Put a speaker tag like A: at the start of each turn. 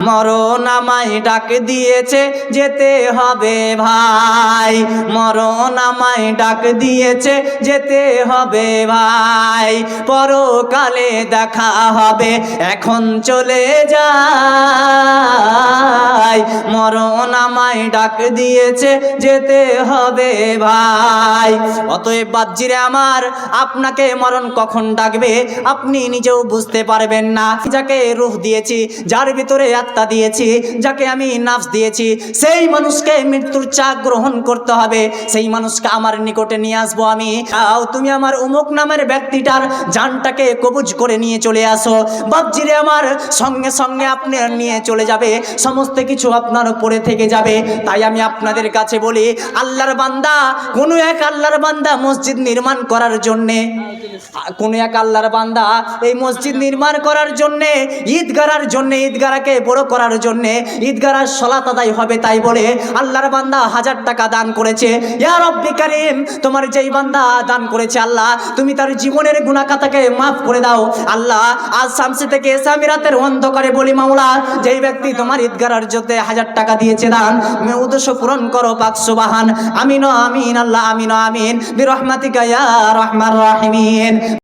A: মরণ আমায় ডাক দিয়েছে, যেতে হবে ভাই। মরণ আমায় ডাক দিয়েছে, যেতে হবে ভাই। পরকালে দেখা হবে, এখন চলে যাই মরণ আমায় ডাক দিয়েছে, যেতে হবে ভাই। অতএব বাজ্জিরে আমার, আপনাকে মরণ কখন ডাকবে, আপনি নিজেও বুঝতে পারবেন না। যাকে রুহ দিয়েছি, যার ভিতরে আত্মা দিয়েছি, যাকে আমি নাফস দিয়েছি, সেই মানুষকে মৃত্যুর চা গ্রহণ করতে হবে। সেই মানুষকে আমার নিকটে নিয়ে আসব আমি। আও তুমি আমার উমুক নামের ব্যক্তিটার জানটাকে কবুজ করে নিয়ে চলে আসো। বাপজিরে আমার, সঙ্গে সঙ্গে আপনি নিয়ে চলে যাবে। সমস্ত কিছু আপনার উপরে থেকে যাবে। তাই আমি আপনাদের কাছে বলি, আল্লাহর বান্দা, কোনো এক আল্লাহর বান্দা মসজিদ নির্মাণ করার জন্যে, কোন এক আল্লাহর বান্দা এই মসজিদ নির্মাণ করার জন্যে ঈদ গাড়ার জন্যে, ঈদগারাকে বড় করার জন্যে, ঈদগারার সলাত আদায় হবে তাই বলে আল্লাহর বান্দা হাজার টাকা দান করেছে। ইয়া রব্বি কারিম, তোমার যেই বান্দা দান করেছে আল্লাহ, তুমি তার জীবনের গুণাকাতাকে মাফ করে দাও। আল্লাহ, আজ শামসি থেকে এসামিরাতের অন্ধকারে বলি মাওলা, যেই ব্যক্তি তোমার ঈদগারার জন্য হাজার টাকা দিয়েছে দান উদ্দেশ্য পূরণ করো পাক সুবাহান। আমিন আমিন আল্লাহ আমিন আমিন। বিরহমাতিকা ইয়া রহমান রাহিমিন।